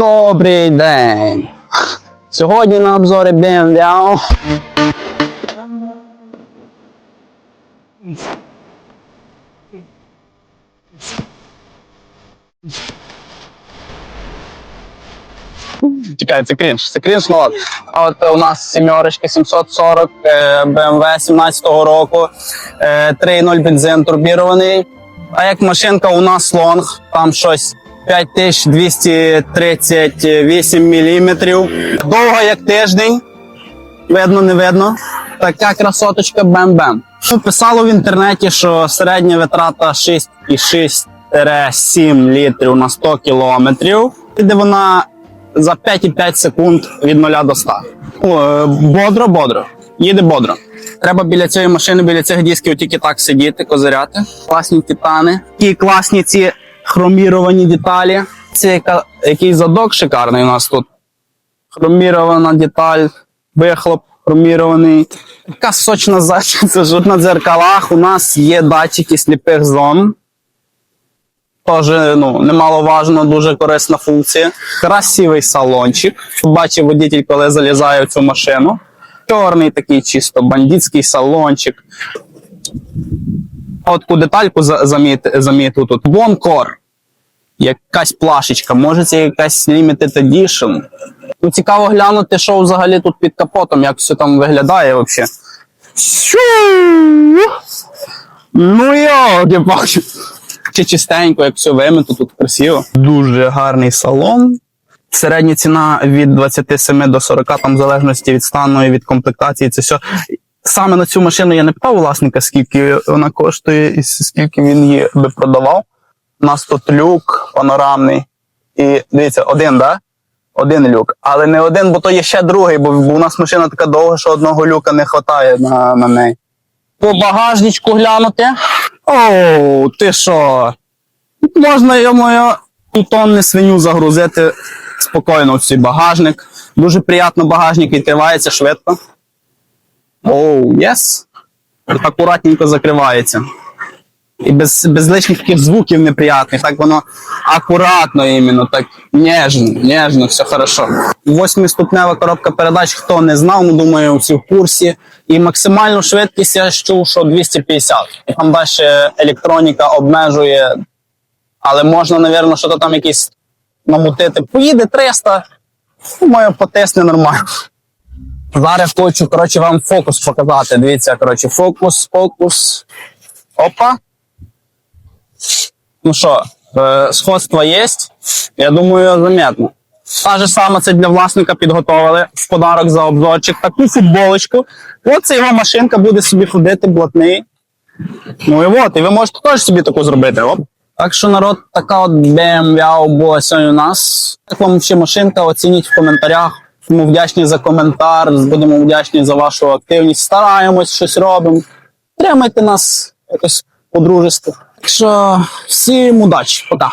Добрий день! Сьогодні на обзорі BMW. Чекай, це крінж, це крінж, ну ладно. От у нас сімерочка 740 е, BMW 17-го року, е, 3.0 бензин турбірований. А як машинка у нас лонг, там щось 5238 мм. Довго як тиждень. Видно, не видно. Така красоточка бем-бем. Писало в інтернеті, що середня витрата 6,6-7 літрів на 100 кілометрів. Іде вона за 5,5 секунд від 0 до 100. Бодро, бодро. Їде бодро. Треба біля цієї машини, біля цих дисків тільки так сидіти, козиряти. Класні титани. Такі класні ці хроміровані деталі. Це яка, який задок шикарний у нас тут. Хромірована деталь, вихлоп хромірований. Така сочна зачіса. Тут на дзеркалах у нас є датчики сліпих зон. Теж ну, немаловажно, дуже корисна функція. Красивий салончик. Бачив водитель, коли залізає в цю машину. Чорний такий чисто бандитський салончик. От таку детальку за- замітив тут. Бонкор. Якась плашечка, може це якась limited edition. Ну, цікаво глянути, що взагалі тут під капотом, як все там виглядає взагалі. Ну йоки палки Чи чистенько, як все вимито, тут красиво. Дуже гарний салон. Середня ціна від 27 до 40, там в залежності від стану і від комплектації. Це все. Саме на цю машину я не питав власника, скільки вона коштує і скільки він її би продавав. У нас тут люк панорамний. І дивіться, один, да? Один люк. Але не один, бо то є ще другий, бо, бо у нас машина така довга, що одного люка не вистачає на, на неї. По багажничку глянути. Оу, ти що? Тут можна йому тонни свиню загрузити спокійно в цей багажник. Дуже приємно багажник відкривається швидко. Оу, єс. Акуратненько закривається. І без, без лишніх таких звуків неприятних. Так воно акуратно іменно, так ніжно, ніжно, все хорошо. Восьмиступнева коробка передач, хто не знав, ну думаю, всі в курсі. І максимальну швидкість я чув, що 250. І там далі електроніка обмежує, але можна, напевно, що то там якісь намутити. Поїде 300, думаю, потисне нормально. Зараз хочу, коротше, вам фокус показати. Дивіться, коротше, фокус, фокус. Опа. Ну що, е, сходство є? Я думаю, заметно. Та же саме це для власника підготовили в подарок за обзорчик. Таку футболочку. От це його машинка буде собі ходити блатний. Ну і от, і ви можете теж собі таку зробити. Оп. Так що народ, така от BMW була сьогодні у нас. Як вам ще машинка, оцініть в коментарях. Будемо вдячні за коментар, будемо вдячні за вашу активність. Стараємось, щось робимо. Тримайте нас якось по-дружески. Так що всім удачі, пока.